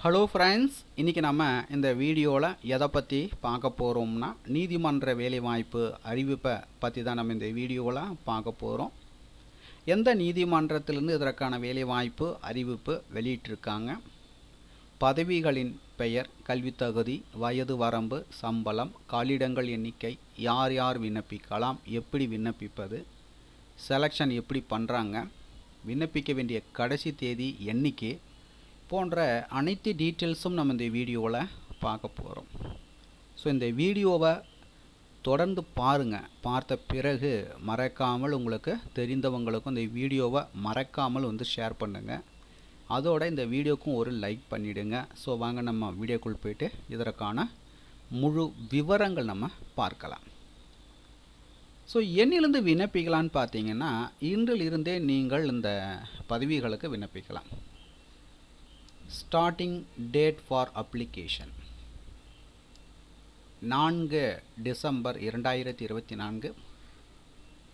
Hello friends இன்றைக்கி நம்ம இந்த வீடியோவில் எதை பற்றி பார்க்க போகிறோம்னா நீதிமன்ற வேலைவாய்ப்பு அறிவிப்பை பற்றி தான் நம்ம இந்த வீடியோவில் பார்க்க போகிறோம் எந்த நீதிமன்றத்திலிருந்து இதற்கான வேலைவாய்ப்பு அறிவிப்பு வெளியிட்டிருக்காங்க? பதவிகளின் பெயர் கல்வித்தகுதி வயது வரம்பு சம்பளம் காலிடங்கள் எண்ணிக்கை யார் யார் விண்ணப்பிக்கலாம் எப்படி விண்ணப்பிப்பது செலெக்ஷன் எப்படி பண்ணுறாங்க விண்ணப்பிக்க வேண்டிய கடைசி தேதி எண்ணிக்கை போன்ற அனைத்து டீட்டெயில்ஸும் நம்ம இந்த வீடியோவில் பார்க்க போகிறோம் ஸோ இந்த வீடியோவை தொடர்ந்து பாருங்கள் பார்த்த பிறகு மறக்காமல் உங்களுக்கு தெரிந்தவங்களுக்கும் இந்த வீடியோவை மறக்காமல் வந்து ஷேர் பண்ணுங்கள் அதோட இந்த வீடியோக்கும் ஒரு லைக் பண்ணிவிடுங்க ஸோ வாங்க நம்ம வீடியோக்குள் போயிட்டு இதற்கான முழு விவரங்கள் நம்ம பார்க்கலாம். ஸோ என்னிலிருந்து விண்ணப்பிக்கலான்னு பார்த்தீங்கன்னா இன்றிலிருந்தே நீங்கள் இந்த பதவிகளுக்கு விண்ணப்பிக்கலாம். ஸ்டார்டிங் டேட் ஃபார் அப்ளிகேஷன் நான்கு டிசம்பர் இரண்டாயிரத்தி இருபத்தி நான்கு.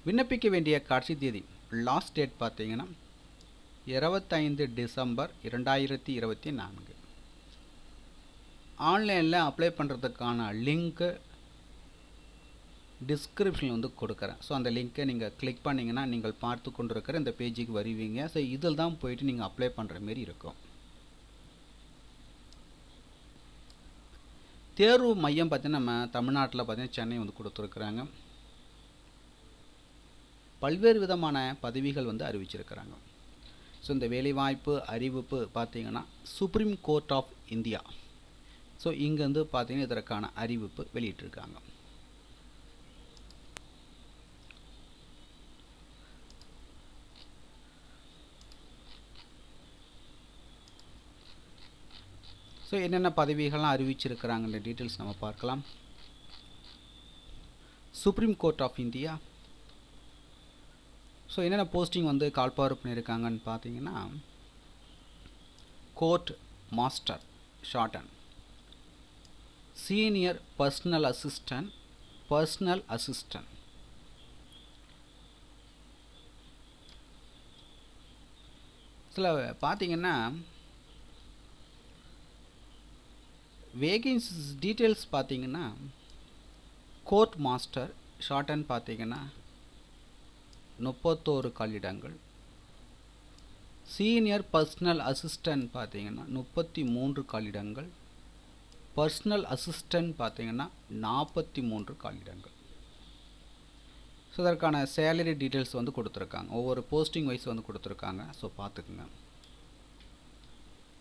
விண்ணப்பிக்க வேண்டிய கடைசி தேதி லாஸ்ட் டேட் பார்த்தீங்கன்னா இருபத்தைந்து டிசம்பர் இரண்டாயிரத்தி இருபத்தி நான்கு. ஆன்லைனில் அப்ளை பண்ணுறதுக்கான லிங்க்கு டிஸ்கிரிப்ஷனில் வந்து கொடுக்குறேன். ஸோ அந்த லிங்க்கை நீங்கள் கிளிக் பண்ணிங்கன்னா நீங்கள் பார்த்து கொண்டிருக்கிற இந்த பேஜுக்கு வருவீங்க. ஸோ இதில் தான் போயிட்டு நீங்கள் அப்ளை பண்ணுற மாரி இருக்கும். தேர்வு மையம் பார்த்திங்கன்னா நம்ம தமிழ்நாட்டில் பார்த்திங்கன்னா சென்னை வந்து கொடுத்துருக்குறாங்க. பல்வேறு விதமான பதவிகள் வந்து அறிவிச்சிருக்கிறாங்க. ஸோ இந்த வேலைவாய்ப்பு அறிவிப்பு பார்த்தீங்கன்னா Supreme Court of India so இங்கேருந்து பார்த்திங்கன்னா இதற்கான அறிவிப்பு வெளியிட்டிருக்காங்க. ஸோ என்னென்ன பதவிகள்லாம் அறிவிச்சிருக்கிறாங்கன்ற டீட்டெயில்ஸ் நம்ம பார்க்கலாம். Supreme Court of India so என்னென்ன போஸ்டிங் வந்து கால்பார் பண்ணியிருக்காங்கன்னு பார்த்தீங்கன்னா court master shorthand senior personal assistant personal assistant சில பார்த்தீங்கன்னா வேகன்ஸ் டீட்டெயில்ஸ் பார்த்தீங்கன்னா கோர்ட் மாஸ்டர் ஷார்டன் பார்த்தீங்கன்னா முப்பத்தோரு காலிடங்கள் சீனியர் பர்சனல் அசிஸ்டன்ட் பார்த்தீங்கன்னா முப்பத்தி மூன்று காலிடங்கள் பர்சனல் அசிஸ்டன்ட் பார்த்தீங்கன்னா நாற்பத்தி மூன்று காலிடங்கள் ஸோ இதற்கான சேலரி டீட்டெயில்ஸ் வந்து கொடுத்துருக்காங்க. ஒவ்வொரு போஸ்டிங் வைஸ் வந்து கொடுத்துருக்காங்க. ஸோ பார்த்துக்குங்க.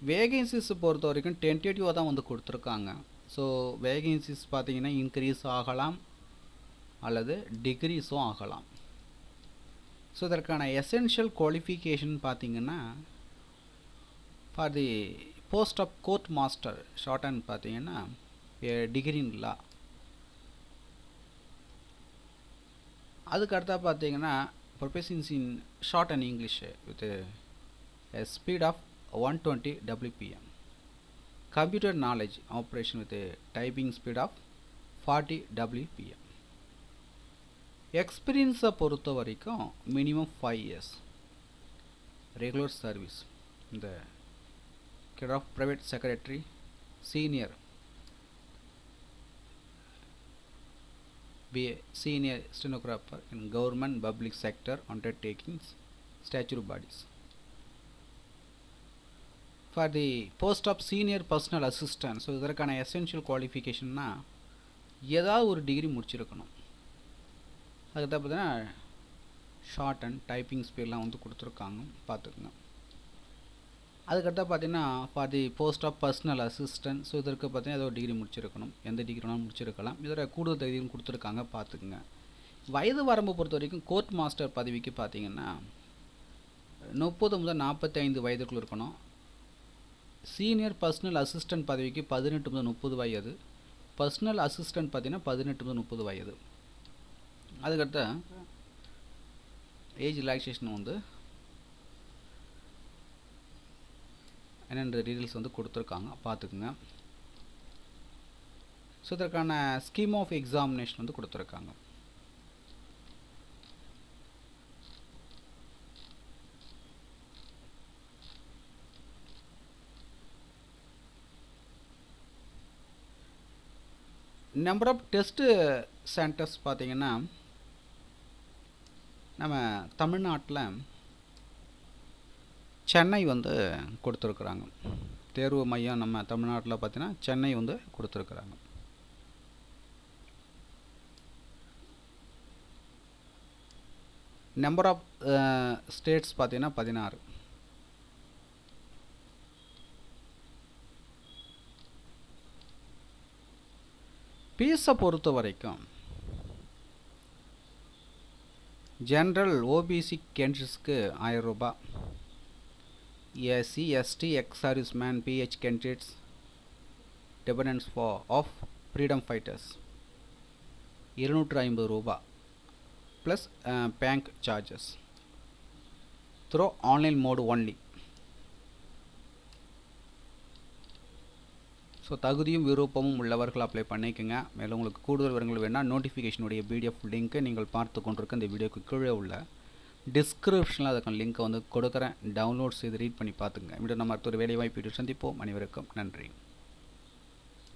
வேகன்சிஸ் பொறுத்த வரைக்கும் டென்டேட்டிவாக தான் வந்து கொடுத்துருக்காங்க. ஸோ வேகன்சிஸ் பார்த்தீங்கன்னா இன்க்ரீஸ் ஆகலாம் அல்லது டிக்ரீஸும் ஆகலாம். ஸோ இதற்கான எசென்ஷியல் குவாலிஃபிகேஷன் பார்த்தீங்கன்னா for the post of court master shorthand பார்த்தீங்கன்னா டிகிரி லா அதுக்கடுத்தா பார்த்தீங்கன்னா professions in shorthand English with speed of 120 WPM. Computer knowledge operation with a typing speed of 40 WPM. எக்ஸ்பீரியன்ஸை பொறுத்த வரைக்கும் minimum five years regular service இந்த grade of private secretary senior B senior stenographer in government public sector undertakings statutory bodies For the post of senior personal assistant so இதற்கான essential குவாலிஃபிகேஷன்னா ஏதாவது ஒரு degree முடிச்சிருக்கணும். அதுக்கு தான் பார்த்தீங்கன்னா ஷார்ட் அண்ட் டைப்பிங் ஸ்பீட்லாம் வந்து கொடுத்துருக்காங்க. பார்த்துக்குங்க. அதுக்கடுத்தா பார்த்தீங்கன்னா for the post of personal assistant so இதற்கு பார்த்தீங்கன்னா ஏதோ ஒரு டிகிரி முடிச்சிருக்கணும். எந்த டிகிரி வேணாலும் முடிச்சிருக்கலாம். இதில் கூடுதல் தகுதியும் கொடுத்துருக்காங்க. பார்த்துக்குங்க. வயது வரம்பு பொறுத்த வரைக்கும் கோர்ட் மாஸ்டர் பதவிக்கு பார்த்தீங்கன்னா முப்பது முதல் நாற்பத்தைந்து வயதுக்குள் இருக்கணும். சீனியர் பர்சனல் அசிஸ்டன்ட் பதவிக்கு பதினெட்டு முதல் முப்பது வயது. பர்சனல் அசிஸ்டன்ட் பார்த்தீங்கன்னா பதினெட்டு முதல் முப்பது வயது. அதுக்கடுத்த ஏஜ் ரிலாக்ஸேஷன் வந்து என்னென்ற டீட்டெயில்ஸ் வந்து கொடுத்துருக்காங்க. பார்த்துக்குங்க. ஸோ இதற்கான ஸ்கீம் ஆஃப் எக்ஸாமினேஷன் வந்து கொடுத்துருக்காங்க. நம்பர் ஆஃப் டெஸ்ட்டு சென்டர்ஸ் பார்த்தீங்கன்னா நம்ம தமிழ்நாட்டில் சென்னை வந்து கொடுத்துருக்குறாங்க. தேர்வு மையம் நம்ம தமிழ்நாட்டில் பார்த்தீங்கன்னா சென்னை வந்து கொடுத்துருக்குறாங்க. நம்பர் ஆஃப் ஸ்டேட்ஸ் பார்த்தீங்கன்னா பதினாறு. பீஸை பொறுத்த வரைக்கும் ஜென்ரல் ஓபிசி கேண்டிடேட்ஸ்க்கு ஆயிரம் ரூபாய் SC ST ex serviceman PH candidates dependents for of freedom fighters இருநூற்று ஐம்பது ரூபா. Plus bank charges through online mode only so தகுதியும் விருப்பமும் உள்ளவர்கள் அப்ளை பண்ணிக்கோங்க. மேலும் உங்களுக்கு கூடுதல் விவரங்கள் வேணால் நோட்டிஃபிகேஷனுடைய பிடிஎஃப் லிங்க்கை நீங்கள் பார்த்து கொண்டிருக்க இந்த வீடியோக்கு கீழே உள்ள டிஸ்கிரிப்ஷனில் அதுக்கான லிங்க்கை வந்து கொடுக்குறேன். டவுன்லோட் செய்து ரீட் பண்ணி பார்த்துங்க மீண்டும் நம்ம அடுத்த ஒரு வேலைவாய்ப்பு சந்திப்போம். அனைவருக்கும் நன்றி.